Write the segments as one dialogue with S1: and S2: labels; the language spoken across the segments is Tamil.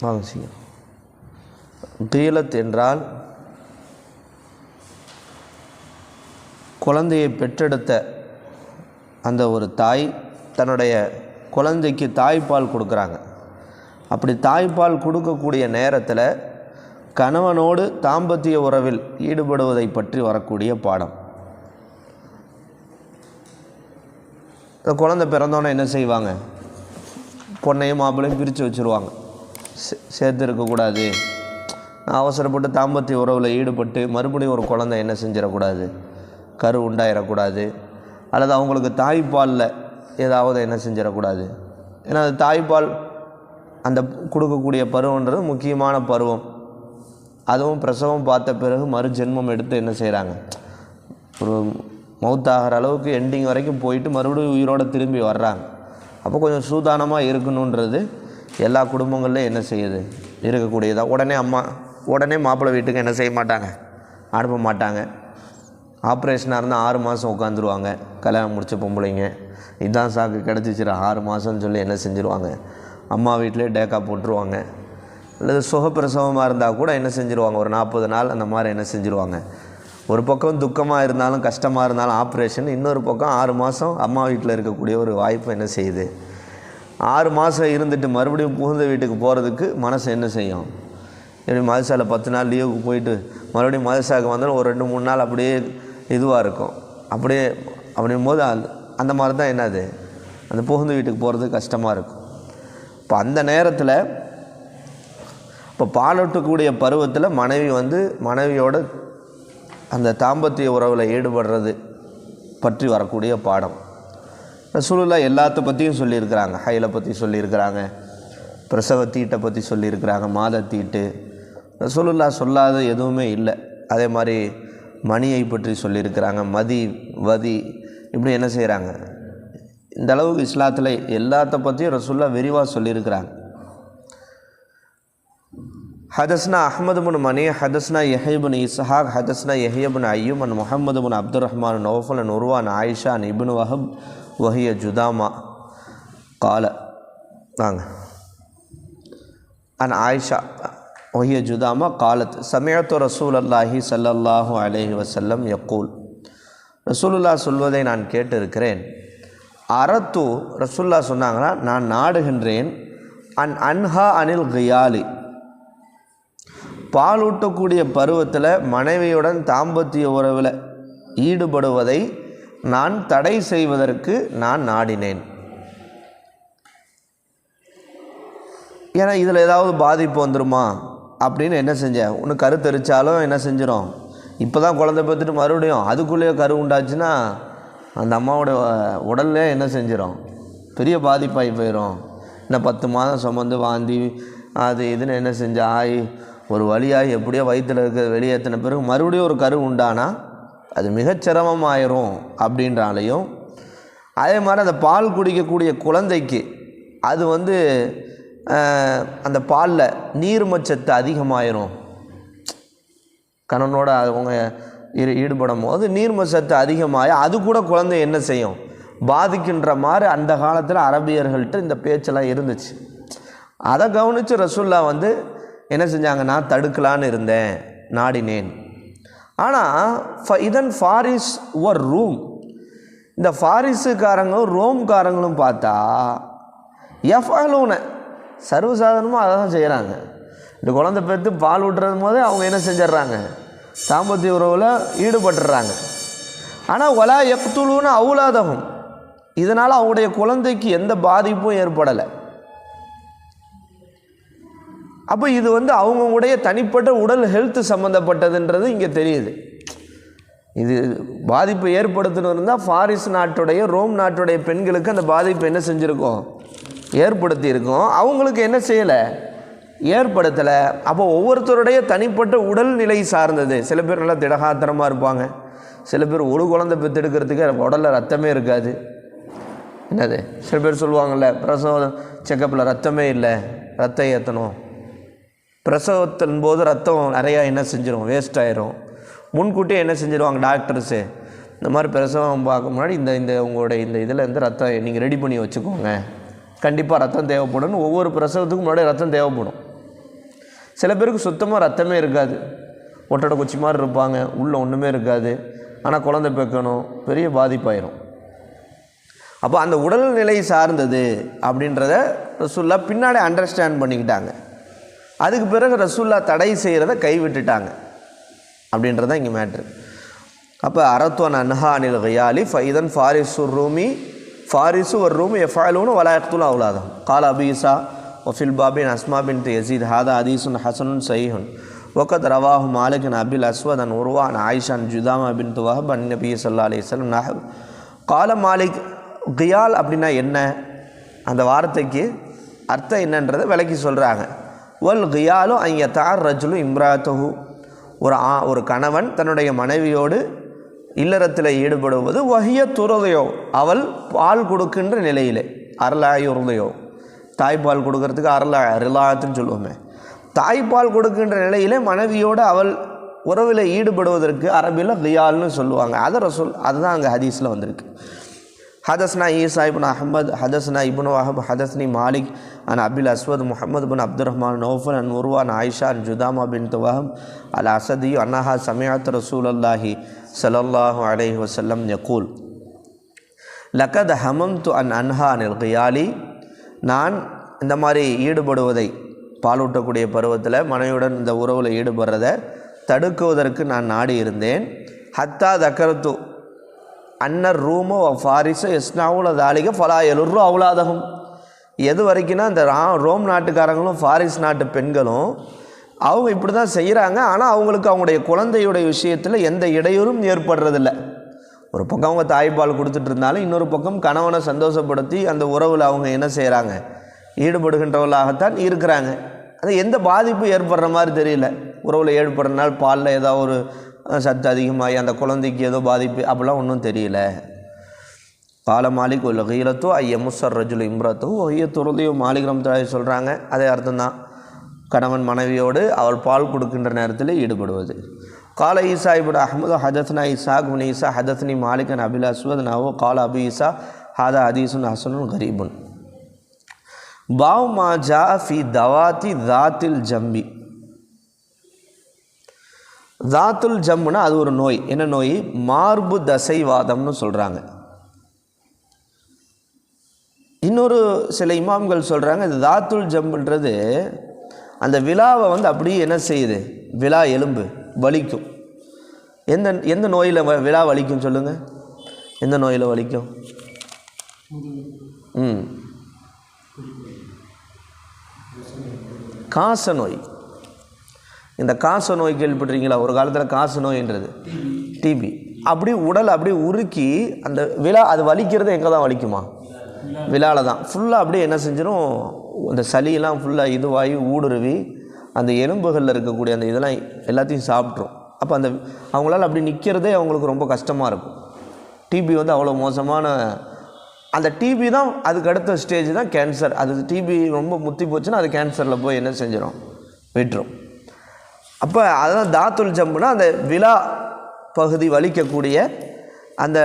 S1: வாங்க கீழத் என்றால் குழந்தையை பெற்றெடுத்த அந்த ஒரு தாய் தன்னுடைய குழந்தைக்கு தாய்ப்பால் கொடுக்குறாங்க. அப்படி தாய்ப்பால் கொடுக்கக்கூடிய நேரத்தில் கணவனோடு தாம்பத்திய உறவில் ஈடுபடுவதை பற்றி வரக்கூடிய பாடம். இந்த குழந்தை பிறந்தோன்னே என்ன செய்வாங்க? பொண்ணையும் மாப்பிள்ளையும் பிரித்து வச்சுருவாங்க. சே- சேர்த்து இருக்கக்கூடாது அவசரப்பட்டு தாம்பத்திய உறவில் ஈடுபட்டு மறுபடியும் ஒரு குழந்தை என்ன செஞ்சிடக்கூடாது? கரு உண்டாயிடக்கூடாது அல்லது அவங்களுக்கு தாய்ப்பாலில் ஏதாவது என்ன செஞ்சிடக்கூடாது? ஏன்னா அது தாய்ப்பால் அந்த கொடுக்கக்கூடிய பருவன்றது முக்கியமான பருவம். அதுவும் பிரசவம் பார்த்த பிறகு மறு ஜென்மம் எடுத்து என்ன செய்கிறாங்க ஒரு மவுத்தாகிற அளவுக்கு எண்டிங் வரைக்கும் போயிட்டு மறுபடியும் உயிரோடு திரும்பி வர்றாங்க. அப்போ கொஞ்சம் சூதானமாக இருக்கணுன்றது எல்லா குடும்பங்கள்லையும் என்ன செய்யுது? இருக்கக்கூடியதாக உடனே அம்மா உடனே மாப்பிள்ளை வீட்டுக்கு என்ன செய்ய மாட்டாங்க? அனுப்ப மாட்டாங்க. ஆப்ரேஷனாக இருந்தால் ஆறு மாதம் உட்காந்துருவாங்க கல்யாணம் முடிச்ச பொம்பளைங்க. இதான் சாக்கு கிடச்சிச்சிரு ஆறு மாதம்னு சொல்லி என்ன செஞ்சுருவாங்க? அம்மா வீட்டிலே டேக்கா போட்டுருவாங்க. அல்லது சுகப்பிரசவமாக இருந்தால் கூட என்ன செஞ்சுருவாங்க? ஒரு நாற்பது நாள் அந்த மாதிரி என்ன செஞ்சுருவாங்க? ஒரு பக்கம் துக்கமாக இருந்தாலும் கஷ்டமாக இருந்தாலும் ஆப்ரேஷன் இன்னொரு பக்கம் ஆறு மாதம் அம்மா வீட்டில் இருக்கக்கூடிய ஒரு வாய்ப்பு என்ன செய்யுது? ஆறு மாதம் இருந்துட்டு மறுபடியும் புகுந்த வீட்டுக்கு போகிறதுக்கு மனசு என்ன செய்யும்? இப்படி மதுசாவில் பத்து நாள் லீவுக்கு போயிட்டு மறுபடியும் மதுசாவுக்கு வந்தாலும் ஒரு ரெண்டு மூணு நாள் அப்படியே இதுவாக இருக்கும். அப்படியே அப்படிங்கும் போது அந்த அந்த மாதிரி தான் என்னது? அந்த புகுந்த வீட்டுக்கு போகிறது கஷ்டமாக இருக்கும். இப்போ அந்த நேரத்தில் இப்போ பாலூட்டக்கூடிய பருவத்தில் மனைவி வந்து மனைவியோட அந்த தாம்பத்திய உறவில் ஈடுபடுறது பற்றி வரக்கூடிய பாடம். ரசூலுல்லா எல்லாத்த பற்றியும் சொல்லியிருக்கிறாங்க. ஹைலை பற்றி சொல்லியிருக்கிறாங்க. பிரசவத்தீட்டை பற்றி சொல்லியிருக்கிறாங்க. மாதத்தீட்டு ரசூலுல்லா சொல்லாத எதுவுமே இல்லை. அதே மாதிரி மணியை பற்றி சொல்லியிருக்கிறாங்க. மதி வதி. இப்படி என்ன செய்கிறாங்க? இந்த அளவுக்கு இஸ்லாத்தில் எல்லாத்த பற்றியும் ரசூல்லா விரிவாக சொல்லியிருக்கிறாங்க. ஹதஸ்னா அஹமது புன் மணி ஹதஸ்னா யஹிபுன் இஸ்ஹாக் ஹதஸ்னா யஹியபுன் ஐயூம் அன் முஹம்மது புன் அப்துல் ரஹ்மான் நோஃபல் அன் உருவான் ஆயிஷா அன் இபின் வஹப் عن ابن وهب وهي جدامة قال வாங்க عن عائشة وهي جدامة قالت سمعت رسول الله صلى الله عليه وسلم يقول ரசூலுல்லா சொல்வதை நான் கேட்டிருக்கிறேன் அறத்து ரசூல்லா சொன்னாங்களா நான் நாடுகின்றேன் அன் அன்ஹா அனில் கியாலி பாலூட்டக்கூடிய பருவத்தில் மனைவியுடன் தாம்பத்திய உறவில் ஈடுபடுவதை நான் தடை செய்வதற்கு நான் நாடினேன். ஏன்னா இதில் ஏதாவது பாதிப்பு வந்துருமா? அப்படின்னு என்ன செஞ்சேன் ஒன்று கருத்தரிச்சாலும் என்ன செஞ்சிடும் இப்போ தான் குழந்தை பெற்றுட்டு மறுபடியும் அதுக்குள்ளேயே கரு உண்டாச்சுன்னா அந்த அம்மாவோட உடல்லே என்ன செஞ்சிடும் பெரிய பாதிப்பாகி போயிடும் இன்னும் பத்து மாதம் சுமந்து வாந்தி அது இதுன்னு என்ன செஞ்ச ஆகி ஒரு வழியாகி எப்படியோ வயிற்றில் இருக்க வெளியேற்றின பிறகு மறுபடியும் ஒரு கரு உண்டானா? அது மிகச் சிரமமாயிரும் அப்படின்றாலையும் அதே மாதிரி அந்த பால் குடிக்கக்கூடிய குழந்தைக்கு அது வந்து அந்த பாலில் நீர்மச்சத்து அதிகமாயிரும். கணவனோட அவங்க ஈடு ஈடுபடும் போது நீர்மச்சத்து அதிகமாகி அது கூட குழந்தை என்ன செய்யும்? பாதிக்கின்ற மாதிரி அந்த காலத்தில் அரபியர்கள்ட்ட இந்த பேச்செல்லாம் இருந்துச்சு. அதை கவனித்து ரசுல்லா வந்து என்ன செஞ்சாங்க? நான் தடுக்கலான்னு இருந்தேன் நாடினேன். ஆனால் இதன் ஃபாரிஸ் ஒரு ரூம். இந்த ஃபாரிஸுக்காரங்களும் ரோம்காரங்களும் பார்த்தா எஃபாலூன சர்வசாதாரணமாக அதை தான் செய்கிறாங்க இந்த குழந்தை பெற்று பால் விட்டுறது போது அவங்க என்ன செஞ்சிட்றாங்க? தாம்பத்திய உறவில் ஈடுபட்டுறாங்க. ஆனால் ஒலா எக்துலுன்னு அவுலாதகம் இதனால் அவங்களுடைய குழந்தைக்கு எந்த பாதிப்பும் ஏற்படலை. அப்போ இது வந்து அவங்கவுடைய தனிப்பட்ட உடல் ஹெல்த் சம்மந்தப்பட்டதுன்றது இங்கே தெரியுது. இது பாதிப்பு ஏற்படுத்தணும் இருந்தால் ஃபாரிஸ் நாட்டுடைய ரோம் நாட்டுடைய பெண்களுக்கு அந்த பாதிப்பு என்ன செஞ்சுருக்கோம்? ஏற்படுத்தியிருக்கோம். அவங்களுக்கு என்ன செய்யலை? ஏற்படுத்தலை. அப்போ ஒவ்வொருத்தருடைய தனிப்பட்ட உடல்நிலை சார்ந்தது. சில பேர் நல்லா திடகாத்திரமாக இருப்பாங்க. சில பேர் ஒரு குழந்தை பெற்றெடுக்கிறதுக்கு உடலில் ரத்தமே இருக்காது. என்னது? சில பேர் சொல்லுவாங்கள்ல பிரசவ செக்கப்பில் ரத்தமே இல்லை. ரத்தம் ஏற்றணும் பிரசவத்தின் போது ரத்தம் நிறையா என்ன செஞ்சிடும் வேஸ்ட் ஆயிரும். முன்கூட்டியே என்ன செஞ்சிருவாங்க டாக்டர்ஸு இந்த மாதிரி பிரசவம் பார்க்க முன்னாடி இந்த இந்த உங்களுடைய இந்த இதில் இருந்து ரத்தம் நீங்கள் ரெடி பண்ணி வச்சுக்கோங்க. கண்டிப்பாக ரத்தம் தேவைப்படும் ஒவ்வொரு பிரசவத்துக்கும் முன்னாடி ரத்தம் தேவைப்படும். சில பேருக்கு சுத்தமாக ரத்தமே இருக்காது. ஒட்டடை குச்சி மாதிரி இருப்பாங்க. உள்ளே ஒன்றுமே இருக்காது. ஆனால் குழந்தை பெக்கணும் பெரிய பாதிப்பாயிரும். அப்போ அந்த உடல்நிலை சார்ந்தது அப்படின்றத ரசுல்லா பின்னாடி அண்டர்ஸ்டாண்ட் பண்ணிக்கிட்டாங்க. அதுக்கு பிறகு ரசூல்லா தடை செய்கிறத கைவிட்டுட்டாங்க அப்படின்றதான் இங்கே மேட்ரு அப்போ அரத்வான் அன்ஹா அனில் கையாலி ஃபைதன் ஃபாரிசு ரூமி ஃபாரிசு ஒரு ரூம் எஃபாயிலூனு வலாயத்துலும் அவ்வளோதான் கால் அபீசா ஒஃபில் பாபின் அஸ்மா பின் யசீத் ஹாதா அதீசுன் ஹசனுன் சைஹுன் ஒக்கத் ரவாஹு மாலிகின் அபில் அஸ்வதன் அன் உருவான் ஆயிஷான் ஜுதாமா பின் துவாஹப் அன் நபி சல்லா அலிஸ்லம் நஹப் கால மாலிக் கியால் அப்படின்னா என்ன? அந்த வார்த்தைக்கு அர்த்தம் என்னன்றதை விளக்கி சொல்கிறாங்க வல் கியாலும் ஐய தார் ரஜுலு இம்ராத்தஹு. ஒரு ஆ ஒரு கணவன் தன்னுடைய மனைவியோடு இல்லறத்தில் ஈடுபடுவது வகிய துறதையோ அவள் பால் கொடுக்கின்ற நிலையிலே அருளாயுருதையோ தாய்ப்பால் கொடுக்கறதுக்கு அருளா ரிலாத்துன்னு சொல்லுவோமே. தாய்ப்பால் கொடுக்கின்ற நிலையிலே மனைவியோடு அவள் உறவில் ஈடுபடுவதற்கு அரபியில் கியால்னு சொல்லுவாங்க. அதை ரசூல் அதுதான் அங்கே ஹதீஸில் வந்திருக்கு. ஹதஸ்னா ஈசா இபின் அஹமத் ஹதஸ்னா இபுன் வஹப் ஹதஸ்னி மாலிக் அன் அபில் அஸ்வத் முஹமது பின் அப்துல் ரஹ்மான் நோஃபல் அன் உருவா அன் ஆயிஷா அன் ஜுதாமா பின் துவஹம் அல் அசதி அன்னஹா சமயாத் ரசூல் அல்லாஹி சலல்லாஹு அலைஹி வசல்லம் யகூல். லக்கத் ஹமம் து அன் அன்ஹா அனில் கியாலி நான் இந்த மாதிரி ஈடுபடுவதை பாலூட்டக்கூடிய பருவத்தில் மனைவியுடன் இந்த உறவில் ஈடுபடுறதை தடுக்குவதற்கு நான் நாடி இருந்தேன் ஹத்தா தக்கரத்து அன்னர் ரூமோ ஃபாரிஸோ எஸ்னாவுல தாலிக ஃபலா எலுர்ரு அவுலாதகம் எது வரைக்கும்னா இந்த ரா ரோம் நாட்டுக்காரங்களும் ஃபாரிஸ் நாட்டு பெண்களும் அவங்க இப்படி தான் செய்கிறாங்க ஆனால் அவங்களுக்கு அவங்களுடைய குழந்தையுடைய விஷயத்தில் எந்த இடையூறும் ஏற்படுறதில்ல. ஒரு பக்கம் அவங்க தாய்ப்பால் கொடுத்துட்டு இருந்தாலும் இன்னொரு பக்கம் கணவனை சந்தோஷப்படுத்தி அந்த உறவில் அவங்க என்ன செய்கிறாங்க ஈடுபடுகின்றவர்களாகத்தான் இருக்கிறாங்க. அது எந்த பாதிப்பும் ஏற்படுற மாதிரி தெரியல. உறவில் ஏற்படுறனால பாலில் ஏதாவது ஒரு சத்து அதிகமாகி அந்த குழந்தைக்கு ஏதோ பாதிப்பு அப்படிலாம் ஒன்றும் தெரியல. கால மாலிக் உள்ள கீரத்தோ ஐய முசர் ரஜுல் இம்ரத்தோ ஐய துறதையோ மாலிக் தாய் சொல்கிறாங்க அதே அர்த்தந்தான் கணவன் மனைவியோடு அவள் பால் கொடுக்கின்ற நேரத்தில் ஈடுபடுவது. கால ஈசா இபுட் அஹமது ஹதத்னா இசாக் குன் ஈசா ஹதத்னி மாலிகன் அபில் அஸ்வத் நவோ கால அபு ஈசா ஹாதா ஹதீசுன் ஹசனுன் கரீபுன். பாவ் மாஜா ஃபி தவாத்தி தாத்தில் ஜம்பி. தாத்துல் ஜம்முனா அது ஒரு நோய் என்ன நோய் மார்பு தசைவாதம்னு சொல்கிறாங்க இன்னொரு சில இமாம்கள் சொல்கிறாங்க இது தாத்துல் ஜம்முன்றது அந்த விழாவை வந்து அப்படியே என்ன செய்யுது? விழா எலும்பு வலிக்கும். எந்த எந்த நோயில் வ- விழா வலிக்கும் சொல்லுங்கள் எந்த நோயில் வலிக்கும்? ம். காச நோய். இந்த காச நோய் கேள்விப்பட்டிருக்கீங்களா? ஒரு காலத்தில் காச நோயின்றது. டிபி அப்படி உடல் அப்படியே உருக்கி அந்த விழா அது வலிக்கிறது எங்கே தான் வலிக்குமா? விழாவில் தான் ஃபுல்லாக அப்படியே என்ன செஞ்சிடும் அந்த சளியெல்லாம் ஃபுல்லாக இதுவாகி ஊடுருவி அந்த எலும்புகளில் இருக்கக்கூடிய அந்த இதெல்லாம் எல்லாத்தையும் சாப்பிட்ரும் அப்போ அந்த அவங்களால அப்படி நிற்கிறதே அவங்களுக்கு ரொம்ப கஷ்டமாக இருக்கும். டிபி வந்து அவ்வளோ மோசமான அந்த டிபி தான் அதுக்கு அடுத்த ஸ்டேஜ் தான் கேன்சர் அது டிபி ரொம்ப முத்தி போச்சுன்னா அது கேன்சரில் போய் என்ன செஞ்சிடும் விட்டுரும். அப்போ அதான் தாத்துல் ஜம்புனா அந்த விழா பகுதி வலிக்கக்கூடிய அந்த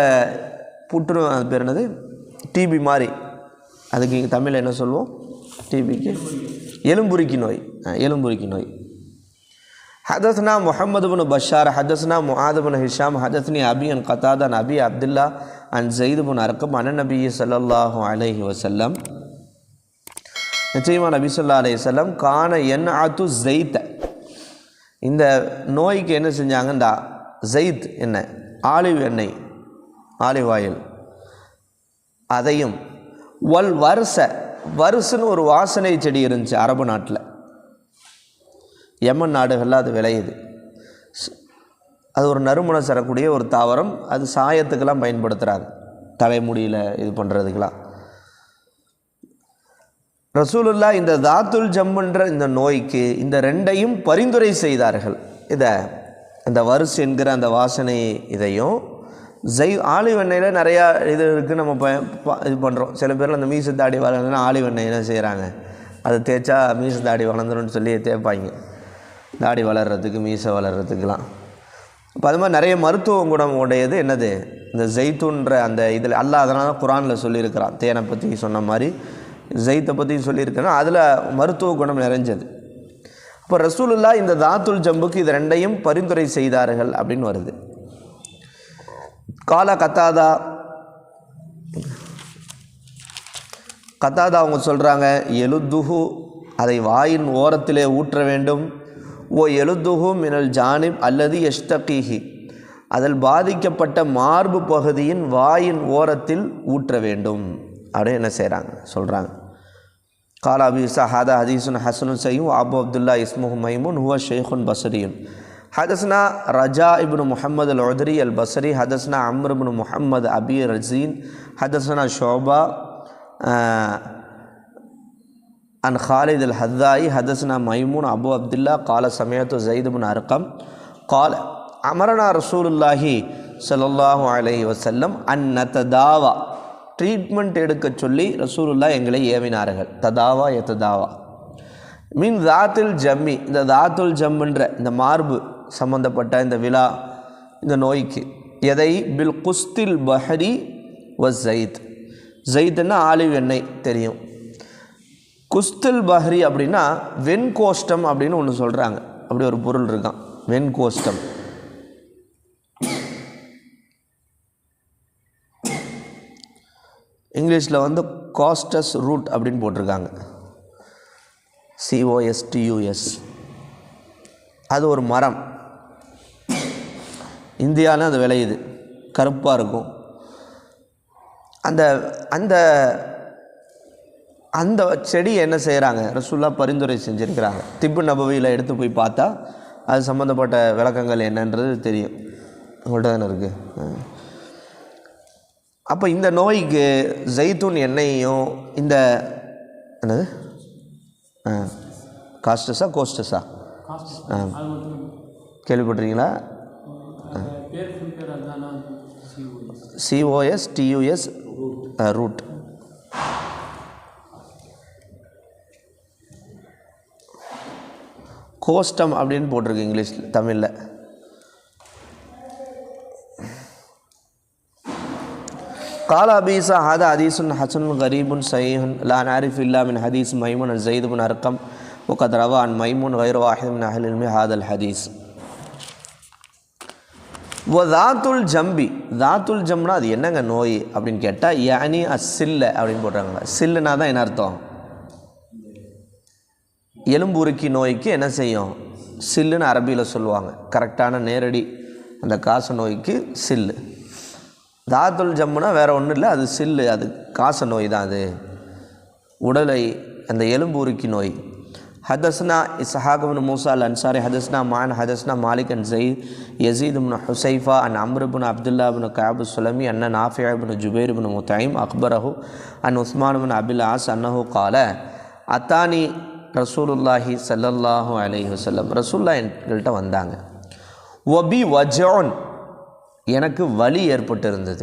S1: புற்று அது பேர் என்னது டிபி மாதிரி அதுக்கு இங்கே தமிழில் என்ன சொல்லுவோம் டிபிக்கு எலும்புரிக்கி நோய் ஆ, எலும்புரிக்கி நோய் حدثنا محمد بن بشار حدثنا معاذ بن هشام حدثني أبي عن قتادة عن أبي عبد الله عن زيد بن أرقم عن النبي صلى الله عليه وسلم நிச்சயமாக நபி சொல்லா அலைஹி வஸல்லம் கான என் ஆத்து ஜெயித்த இந்த நோய்க்கு என்ன செஞ்சாங்கண்டா? ஜெயித் என்ன ஆலிவ் எண்ணெய் ஆலிவ் ஆயில். அதையும் வல் வருச வருசுன்னு ஒரு வாசனை செடி இருந்துச்சு அரபு நாட்டில். எமன் நாடுகளில் அது விளையுது. அது ஒரு நறுமணம் தரக்கூடிய ஒரு தாவரம் அது சாயத்துக்கெல்லாம் பயன்படுத்துகிறாங்க தலைமுடியில் இது பண்ணுறதுக்கெல்லாம் ரசூலுல்லா இந்த தாத்துல் ஜம்முன்ற இந்த நோய்க்கு இந்த ரெண்டையும் பரிந்துரை செய்தார்கள். இதை இந்த வரிசு என்கிற அந்த வாசனை இதையும் ஜெய் ஆலிவெண்ணெயில் நிறையா இது இருக்குது நம்ம ப ப- இது பண்ணுறோம் சில பேர் அந்த மீசு தாடி வளர்ந்துன்னா ஆலிவ் செய்கிறாங்க அதை தேய்ச்சா மீசு தாடி வளர்ந்துரும்னு சொல்லி தேய்ப்பாங்க. தாடி வளர்கிறதுக்கு மீசை வளர்கிறதுக்கெலாம் இப்போ அது மாதிரி நிறைய மருத்துவ குணம் உடையது. என்னது? இந்த ஜெய்தூன்ற அந்த இதில் அல்லாஹ் அதனால தான் குரானில் சொல்லியிருக்கிறான். தேனை பற்றி சொன்ன மாதிரி ஜெயித்தை பற்றி சொல்லியிருக்கேன்னா அதில் மருத்துவ குணம் நிறைஞ்சது. இப்போ ரசூலுல்லா இந்த தாத்துல் ஜம்புக்கு இது ரெண்டையும் பரிந்துரை செய்தார்கள் அப்படின்னு வருது. காலா கத்தாதா? கத்தாதா அவங்க சொல்கிறாங்க எழுதுஹு அதை வாயின் ஓரத்திலே ஊற்ற வேண்டும். ஓ எழுதுஹு மினல் ஜானிப் அல்லது எஷ்டகீஹி அதில் பாதிக்கப்பட்ட மார்பு பகுதியின் வாயின் ஓரத்தில் ஊற்ற வேண்டும். அப்படின்னு என்ன செய்கிறாங்க சொல்கிறாங்க قال أبي إسحاق هذا حديث حسن صحيح وأبو عبد الله اسمه ميمون هو شيخ بصري. حدثنا رجاء بن محمد العذري البصري حدثنا عمرو بن محمد أبي رزين حدثنا شعبة آه عن خالد الحذائي حدثنا ميمون أبو عبد الله قال سمعت زيد بن أرقم قال أمرنا رسول الله صلى الله عليه وسلم أن نتداوى. ட்ரீட்மெண்ட் எடுக்க சொல்லி ரசூலுல்லா எங்களை ஏவினார்கள். ததாவா எத்ததாவா மீன் தாத்துல் ஜம்மி இந்த தாத்துல் ஜம்முன்ற இந்த மார்பு சம்பந்தப்பட்ட இந்த விழா இந்த நோய்க்கு எதை? பில் குஸ்தில் பஹரி வ ஜெயித் ஜெயித்னா ஆலிவ் எண்ணெய் தெரியும். குஸ்தில் பஹரி அப்படின்னா வெண்கோஷ்டம் அப்படின்னு ஒன்று சொல்கிறாங்க அப்படி ஒரு பொருள் இருக்கான். வெண்கோஷ்டம். இங்கிலீஷில் வந்து காஸ்டஸ் ரூட் அப்படின்னு போட்டிருக்காங்க. சிஓஎஸ்டியூஎஸ் அது ஒரு மரம். இந்தியாவில் அது விளையுது. கருப்பாக இருக்கும். அந்த அந்த அந்த செடி என்ன செய்கிறாங்க ரசுல்லா பரிந்துரை செஞ்சுருக்கிறாங்க. திப்பு நபவியில் எடுத்து போய் பார்த்தா அது சம்மந்தப்பட்ட விளக்கங்கள் என்னன்றது தெரியும். உங்கள்கிட்ட தானே இருக்குது அப்போ இந்த நோய்க்கு ஜெய்தூன் எண்ணெயையும் இந்த என்னது? ஆ காஸ்டஸா கோஸ்டஸா? ஆ. கேள்விப்பட்டிருக்கீங்களா? சிஓஎஸ் டியூஎஸ் ரூட் கோஸ்டம் அப்படின்னு போட்டிருக்கு இங்கிலீஷ் தமிழில். قال أبي عيسى هذا حديث حسن غريب صحيح لا نعرف إلا من حديث ميمون عن زيد بن أرقم وقد روى عن ميمون غير واحد من أهل العلم هذا الحديث தாத்துல் ஜம்பி தாத்துல் ஜம்னா அது என்னங்க நோய் அப்படின்னு கேட்டால் யானி அசில்ல அப்படின்னு போடுறாங்களா சில்லுனா தான் என்ன அர்த்தம் எலும்புருக்கி நோய்க்கு என்ன செய்யும் சில்லுன்னு அரபியில் சொல்லுவாங்க கரெக்டான நேரடி அந்த காச நோய்க்கு சில்லு தாத்துல் ஜம்முனா வேறு ஒன்றும் இல்லை அது சில்லு அது காச நோய் தான் அது. உடலை அந்த எலும்பு உருக்கி நோய். ஹதஸ்னா இஸ்ஹாக் மூசா அல் அன்சாரி ஹதஸ்னா மான் ஹதஸ்னா மாலிக் அன் ஜெயித் யசீத் ஹுசைஃபா அன் அம்ரு பின் அப்துல்லா பின் காபு சுலமி அண்ணன் நாஃபியா பின் ஜுபேர் பின் முத்தைம் அக்பரஹு அன் உஸ்மான் பின் அபில் ஆஸ் அன்னஹு கால அத்தானி ரசூலுல்லாஹி சல்லல்லாஹு அலைஹி வஸல்லம் ரசூல்லா எங்கள்கிட்ட வந்தாங்க. ஒபி வஜோன் எனக்கு வலி ஏற்பட்டிருந்தது.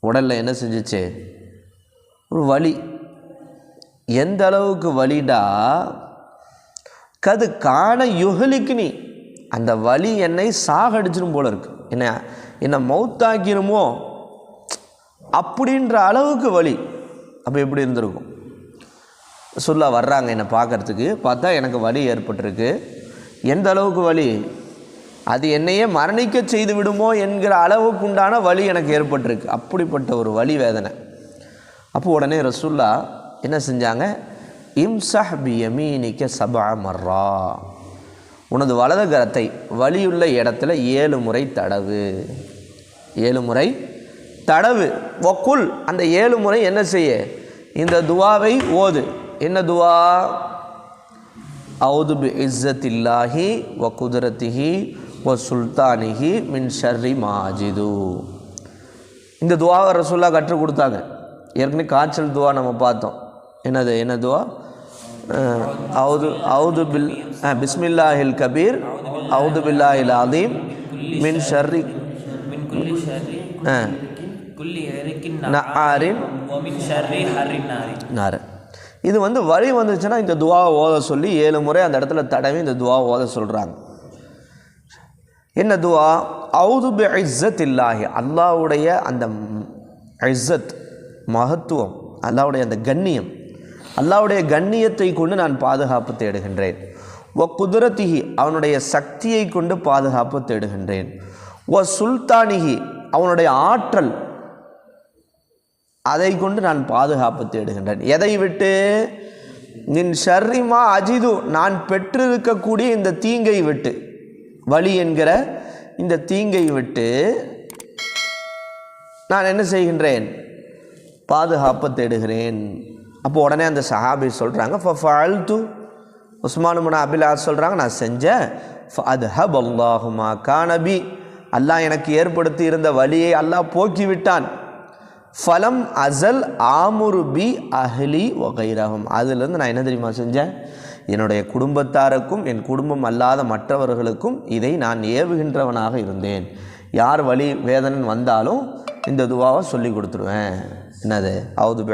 S1: உடலில் என்ன செஞ்சுச்சு? ஒரு வலி. எந்த அளவுக்கு வலிடா? கது காண யுகலிக்கு அந்த வலி என்னை சாகடிச்சிடும் போல இருக்கு. என்ன என்னை மௌத்தாக்கிருமோ? அப்படின்ற அளவுக்கு வலி. அப்போ எப்படி இருந்திருக்கும்? சொல்ல வர்றாங்க என்னை பார்க்கறதுக்கு. பார்த்தா எனக்கு வலி ஏற்பட்டிருக்கு. எந்த அளவுக்கு வலி? அது என்னையே மரணிக்க செய்து விடுமோ என்கிற அளவுக்கு உண்டான எனக்கு ஏற்பட்டிருக்கு. அப்படிப்பட்ட ஒரு வழி வேதனை. அப்போ உடனே ரசுல்லா என்ன செஞ்சாங்க? இம்சஹ் பி சபா மர்ரா. உனது வலது கரத்தை வழியுள்ள இடத்துல ஏழு முறை தடவு. ஏழு முறை தடவு. ஒக்குல் அந்த ஏழு முறை என்ன செய்ய? இந்த துவாவை ஓது. என்ன துவா? அவுது பி இஸ்ஸத்தில்லாஹி வ குதிரத்திஹி ஓ சுல்தானிகி மின் ஷர்ரி மாஜிது. இந்த துவாவை ரசுல்லா கற்றுக் கொடுத்தாங்க. ஏற்கனவே காய்ச்சல் துவா நம்ம பார்த்தோம். என்னது என்ன துவா? அவுது அவுது பில் பிஸ்மில்லாஹில் கபீர் அவுது பில்லாஹில் அதீம் மின் ஷர்ரி நார். இது வந்து வழி வந்துச்சுன்னா இந்த துவாவை ஓத சொல்லி ஏழு முறை அந்த இடத்துல தடவி இந்த துவாவை ஓத சொல்கிறாங்க என்ன துவா? அவுது இஸ்ஸத் இல்லாஹி அல்லாவுடைய அந்த இஸ்ஸத் மகத்துவம் அல்லாவுடைய அந்த கண்ணியம் அல்லாவுடைய கண்ணியத்தை கொண்டு நான் பாதுகாப்பு தேடுகின்றேன். ஒ குதிரத்திகி அவனுடைய சக்தியை கொண்டு பாதுகாப்பு தேடுகின்றேன். ஒ சுல்தானிகி அவனுடைய ஆற்றல் அதை கொண்டு நான் பாதுகாப்பு தேடுகின்றேன். எதை விட்டு? நின் ஷர்ரிமா அஜிது. நான் பெற்றிருக்கக்கூடிய இந்த தீங்கை விட்டு. வழி என்கிற இந்த தீங்கை விட்டு நான் என்ன செய்கின்றேன்? பாதுகாப்பை தேடுகிறேன். அப்போ உடனே அந்த சஹாபி சொல்கிறாங்க ஃபல்து உஸ்மான் முனா அபிலாஸ் சொல்கிறாங்க நான் செஞ்சேன் அது ஹப் அல்லாஹுமா கானபி அல்லாஹ் எனக்கு ஏற்படுத்தி இருந்த வழியை அல்லாஹ் போக்கி விட்டான் ஃபலம் அசல் ஆமுரு பி அஹ்லி ஒகைரகம் அதுலேருந்து நான் என்ன தெரியுமா செஞ்சேன்? என்னுடைய குடும்பத்தாருக்கும் என் குடும்பம் அல்லாத மற்றவர்களுக்கும் இதை நான் ஏவுகின்றவனாக இருந்தேன். யார் வழி வேதனன் வந்தாலும் இந்த துவாவை சொல்லி கொடுத்துருவேன். என்னது? அவுது பி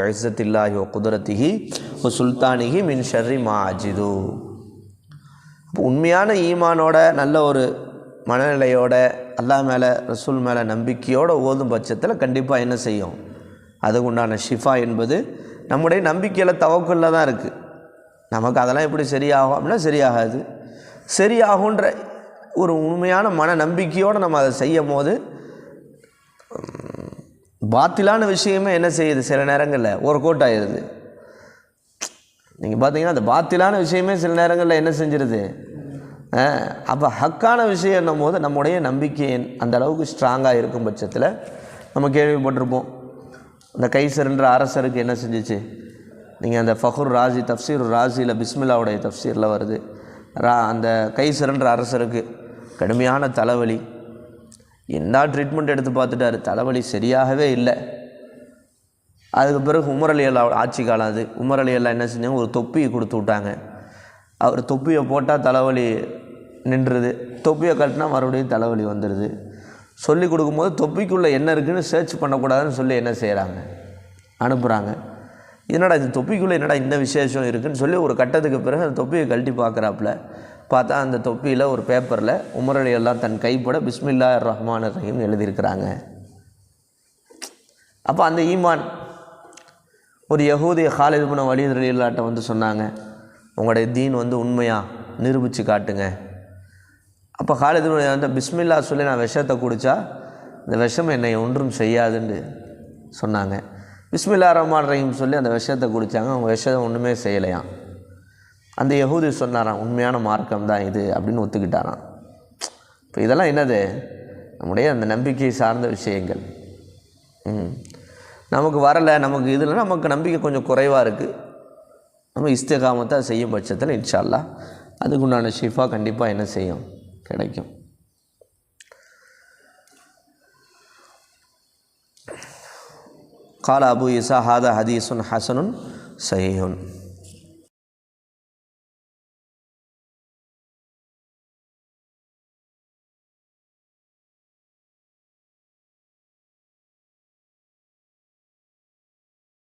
S1: குதிரத்திகி ஓ சுல்தானிகி மின் ஷர்ரி மா அஜிது. உண்மையான ஈமானோட நல்ல ஒரு மனநிலையோட அல்லாஹ் மேலே ரசூல் மேலே நம்பிக்கையோடு ஓதும் பட்சத்தில் கண்டிப்பாக என்ன செய்யும்? அதுக்குண்டான ஷிஃபா என்பது நம்முடைய நம்பிக்கையில் தவக்குள்ள தான் இருக்குது நமக்கு அதெல்லாம் எப்படி சரியாகும் அப்படின்னா சரியாகாது. சரியாகுன்ற ஒரு உண்மையான மன நம்பிக்கையோடு நம்ம அதை செய்யும் போது பாத்திலான விஷயமே என்ன செய்யுது? சில நேரங்களில் ஒரு கோட் ஆயிடுது. நீங்கள் பார்த்தீங்கன்னா அந்த பாத்திலான விஷயமே சில நேரங்களில் என்ன செஞ்சிருது? அப்போ ஹக்கான விஷயம்னும் போது நம்முடைய நம்பிக்கை அந்த அளவுக்கு ஸ்ட்ராங்காக இருக்கும் பட்சத்தில் நம்ம கேள்விப்பட்டிருப்போம். அந்த கைசர்ன்ற அரசருக்கு என்ன செஞ்சிச்சு? நீங்கள் அந்த ஃபஹுர் ராஜி தஃப்சீர் ராஜியில் பிஸ்மில்லாவுடைய தஃப்சீரில் வருது. ரா அந்த கைசர்ன்ற அரசருக்கு கடுமையான தலைவலி. என்ன ட்ரீட்மெண்ட் எடுத்து பார்த்துட்டாரு. தலைவலி சரியாகவே இல்லை. அதுக்கு பிறகு உமர் ஆட்சி காலம் அது. உமர் என்ன செஞ்சாங்க? ஒரு தொப்பியை கொடுத்து விட்டாங்க. அவர் தொப்பியை போட்டால் தலைவலி நின்றுது. தொப்பியை கட்டினா மறுபடியும் தலைவலி வந்துடுது சொல்லி கொடுக்கும்போது தொப்பிக்குள்ளே என்ன இருக்குதுன்னு சர்ச் பண்ணக்கூடாதுன்னு சொல்லி என்ன செய்கிறாங்க அனுப்புகிறாங்க என்னடா இந்த தொப்பிக்குள்ளே என்னடா இந்த விசேஷம் இருக்குதுன்னு சொல்லி ஒரு கட்டத்துக்கு பிறகு அந்த தொப்பியை கழட்டி பார்க்குறாப்புல. பார்த்தா அந்த தொப்பியில் ஒரு பேப்பரில் உமரலி எல்லாம் தன் கைப்பட பிஸ்மில்லா ரஹ்மான் ரஹீம் எழுதியிருக்கிறாங்க. அப்போ அந்த ஈமான் ஒரு யகூதிய ஹாலித் பின் வலீத் ரலியல்லாட்ட வந்து சொன்னாங்க உங்களுடைய தீன் வந்து உண்மையாக நிரூபித்து காட்டுங்க. அப்போ ஹாலித் வந்து பிஸ்மில்லா சொல்லி நான் விஷத்தை குடித்தா இந்த விஷம் என்னை ஒன்றும் செய்யாதுன்னு சொன்னாங்க. பிஸ்மில்லா ரஹ்மான் ரஹீம் சொல்லி அந்த விஷத்தை குடித்தாங்க அவங்க விஷம் ஒன்றுமே செய்யலையாம். அந்த யகூதி சொன்னாராம் உண்மையான மார்க்கம் தான் இது அப்படின்னு ஒத்துக்கிட்டாராம். இப்போ இதெல்லாம் என்னது? நம்முடைய அந்த நம்பிக்கை சார்ந்த விஷயங்கள். ம். நமக்கு வரலை நமக்கு இதில் நமக்கு நம்பிக்கை கொஞ்சம் குறைவாக இருக்குது நம்ம இஸ்தகாமத்தை செய்யும் பட்சத்தில் இன்ஷால்லா அதுக்குண்டான அதுக்கு உண்டான ஷிஃபா கண்டிப்பாக என்ன செய்யும்? கிடைக்கும். கால அபு இசா ஹாதா ஹதீஸுன் ஹசனுன் சஹீஹுன்